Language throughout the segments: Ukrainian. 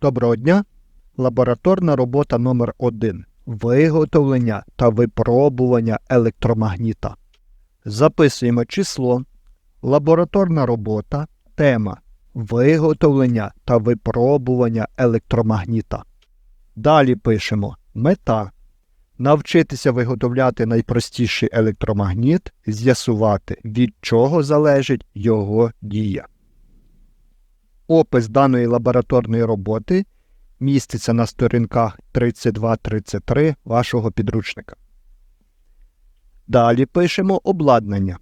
Доброго дня! Лабораторна робота номер 1 Виготовлення та випробування електромагніта. Записуємо число. Лабораторна робота. Тема Виготовлення та випробування електромагніта. Далі пишемо Мета. Навчитися виготовляти найпростіший електромагніт, з'ясувати, від чого залежить його дія. Опис даної лабораторної роботи міститься на сторінках 32-33 вашого підручника. Далі пишемо обладнання: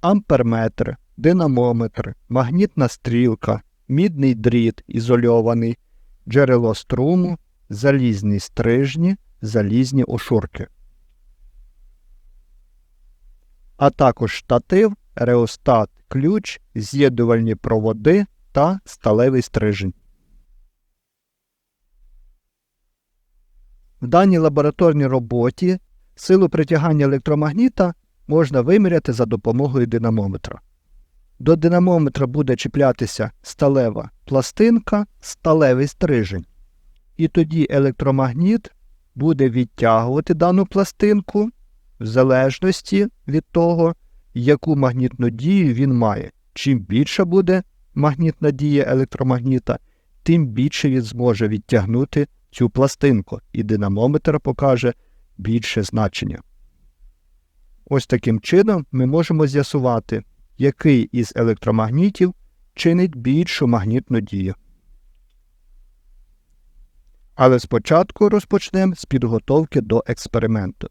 амперметр, динамометр, магнітна стрілка, мідний дріт ізольований, джерело струму, залізні стрижні, залізні ошурки. А також штатив, реостат, ключ, з'єднувальні проводи та сталевий стрижень. В даній лабораторній роботі силу притягання електромагніта можна виміряти за допомогою динамометра. До динамометра буде чіплятися сталева пластинка, сталевий стрижень. І тоді електромагніт буде відтягувати дану пластинку в залежності від того, яку магнітну дію він має. Чим більша буде магнітна дія електромагніта, тим більше він зможе відтягнути цю пластинку, і динамометр покаже більше значення. Ось таким чином ми можемо з'ясувати, який із електромагнітів чинить більшу магнітну дію. Але спочатку розпочнемо з підготовки до експерименту.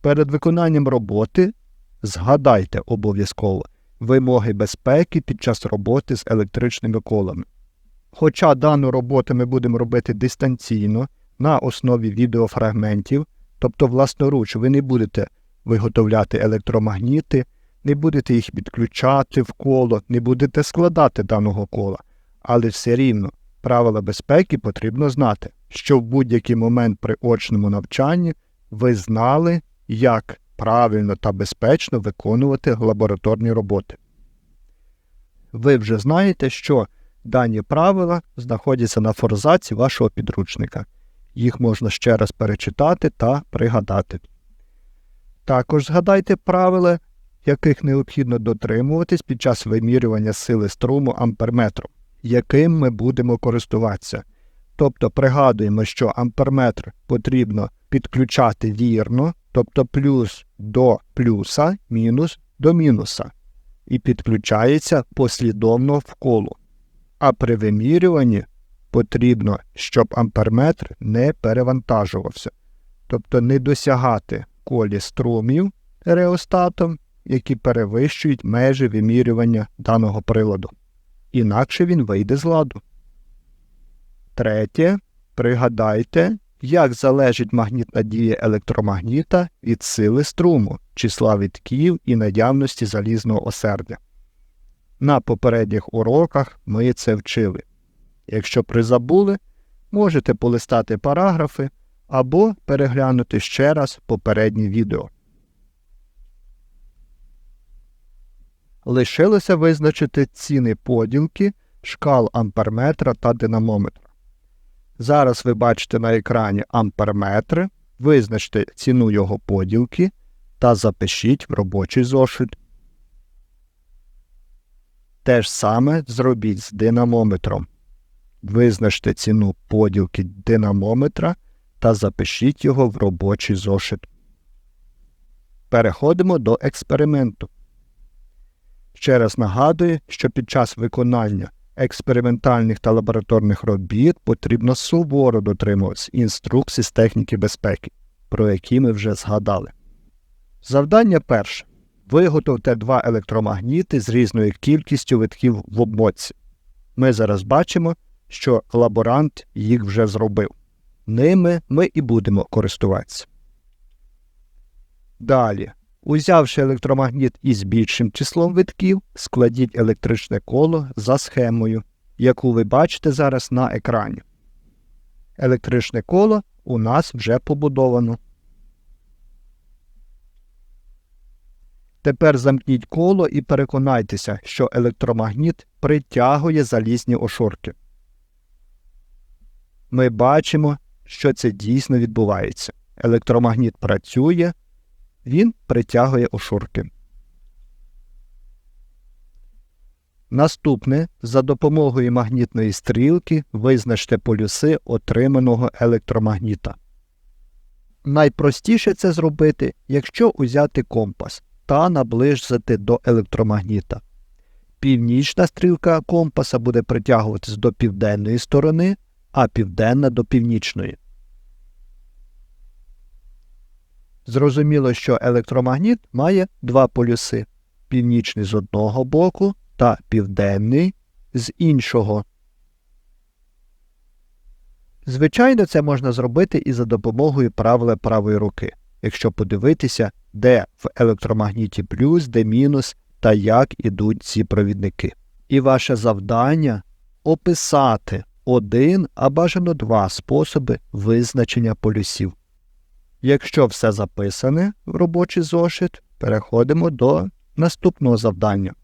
Перед виконанням роботи згадайте обов'язково вимоги безпеки під час роботи з електричними колами. Хоча дану роботу ми будемо робити дистанційно на основі відеофрагментів, тобто власноруч ви не будете виготовляти електромагніти, не будете їх підключати в коло, не будете складати даного кола, але все рівно правила безпеки потрібно знати, що в будь-який момент при очному навчанні ви знали, як правильно та безпечно виконувати лабораторні роботи. Ви вже знаєте, що дані правила знаходяться на форзаці вашого підручника. Їх можна ще раз перечитати та пригадати. Також згадайте правила, яких необхідно дотримуватись під час вимірювання сили струму амперметром, яким ми будемо користуватися. Тобто пригадуємо, що амперметр потрібно підключати вірно, тобто плюс до плюса, мінус до мінуса, і підключається послідовно в коло. А при вимірюванні потрібно, щоб амперметр не перевантажувався, тобто не досягати колі струмів реостатом, які перевищують межі вимірювання даного приладу. Інакше він вийде з ладу. Третє. Пригадайте, як залежить магнітна дія електромагніта від сили струму, числа вітків і наявності залізного осердя. На попередніх уроках ми це вчили. Якщо призабули, можете полистати параграфи або переглянути ще раз попереднє відео. Лишилося визначити ціни поділки шкал амперметра та динамометра. Зараз ви бачите на екрані амперметр, визначте ціну його поділки та запишіть в робочий зошит. Те ж саме зробіть з динамометром. Визначте ціну поділки динамометра та запишіть його в робочий зошит. Переходимо до експерименту. Ще раз нагадую, що під час виконання експериментальних та лабораторних робіт потрібно суворо дотримуватися інструкцій з техніки безпеки, про які ми вже згадали. Завдання перше. Виготовте два електромагніти з різною кількістю витків в обмотці. Ми зараз бачимо, що лаборант їх вже зробив. Ними ми і будемо користуватися. Далі. Узявши електромагніт із більшим числом витків, складіть електричне коло за схемою, яку ви бачите зараз на екрані. Електричне коло у нас вже побудовано. Тепер замкніть коло і переконайтеся, що електромагніт притягує залізні ошорки. ми бачимо, що це дійсно відбувається. Електромагніт працює, він притягує ошурки. Наступне за допомогою магнітної стрілки визначте полюси отриманого електромагніта. Найпростіше це зробити, якщо узяти компас та наближити до електромагніта. Північна стрілка компаса буде притягуватись до південної сторони, а південна до північної. Зрозуміло, що електромагніт має два полюси північний з одного боку та південний з іншого. Звичайно, це можна зробити і за допомогою правила правої руки, якщо подивитися, де в електромагніті плюс, де мінус та як ідуть ці провідники. І ваше завдання описати один, а бажано два способи визначення полюсів. Якщо все записане в робочий зошит, переходимо до наступного завдання.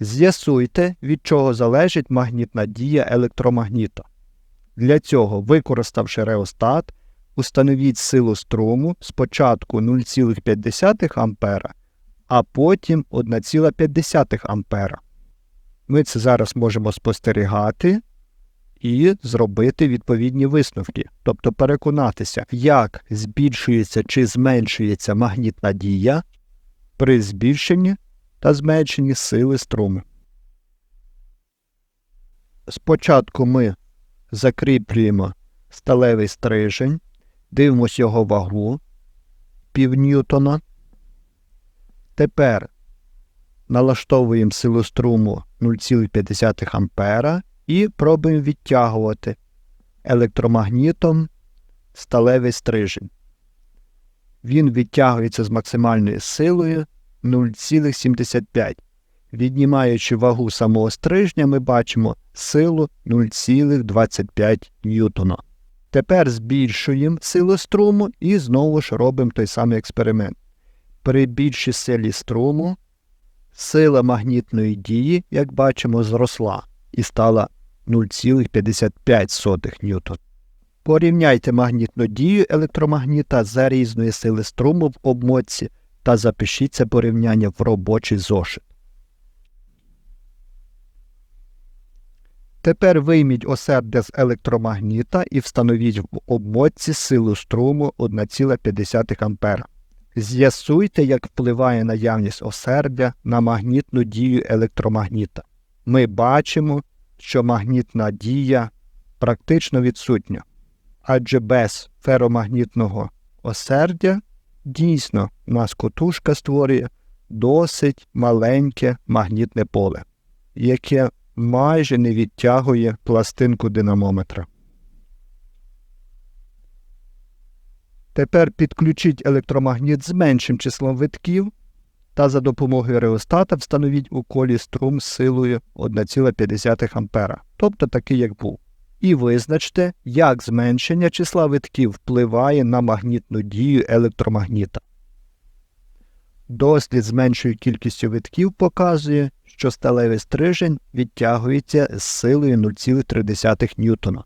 З'ясуйте, від чого залежить магнітна дія електромагніта. Для цього, використавши реостат, установіть силу струму спочатку 0,5 А, а потім 1,5 А. Ми це зараз можемо спостерігати і зробити відповідні висновки, тобто переконатися, як збільшується чи зменшується магнітна дія при збільшенні та зменшенні сили струму. Спочатку ми закріплюємо сталевий стрижень, дивимося його вагу півньютона. Тепер налаштовуємо силу струму 0,5 А і пробуємо відтягувати електромагнітом сталевий стрижень. Він відтягується з максимальною силою 0,75. Віднімаючи вагу самого стрижня, ми бачимо силу 0,25 ньютона. Тепер збільшуємо силу струму і знову ж робимо той самий експеримент. При більшій силі струму сила магнітної дії, як бачимо, зросла і стала 0,55 ньютон. Порівняйте магнітну дію електромагніта за різної сили струму в обмотці та запишіть це порівняння в робочий зошит. Тепер вийміть осердя з електромагніта і встановіть в обмотці силу струму 1,5 А. З'ясуйте, як впливає наявність осердя на магнітну дію електромагніта. Ми бачимо, що магнітна дія практично відсутня, адже без феромагнітного осердя дійсно у нас котушка створює досить маленьке магнітне поле, яке майже не відтягує пластинку динамометра. Тепер підключіть електромагніт з меншим числом витків та за допомогою реостата встановіть у колі струм з силою 1,5 А, тобто такий, як був. І визначте, як зменшення числа витків впливає на магнітну дію електромагніта. Дослід з меншою кількістю витків показує, що сталевий стрижень відтягується з силою 0,3 ньютона.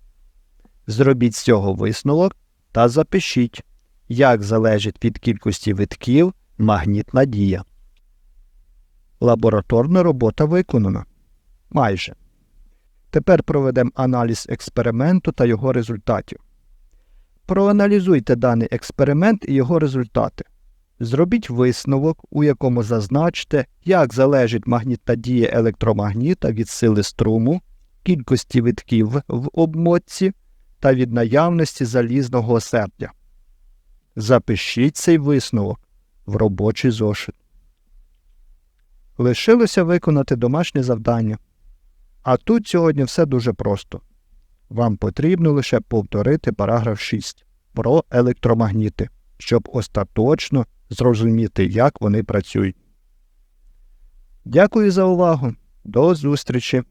Зробіть з цього висновок та запишіть, як залежить від кількості витків магнітна дія. Лабораторна робота виконана. Майже. Тепер проведемо аналіз експерименту та його результатів. Проаналізуйте даний експеримент і його результати. Зробіть висновок, у якому зазначте, як залежить магнітна дія електромагніта від сили струму, кількості витків в обмотці та від наявності залізного осердя. Запишіть цей висновок в робочий зошит. Лишилося виконати домашнє завдання. А тут сьогодні все дуже просто. Вам потрібно лише повторити параграф 6 про електромагніти, щоб остаточно зрозуміти, як вони працюють. Дякую за увагу. До зустрічі!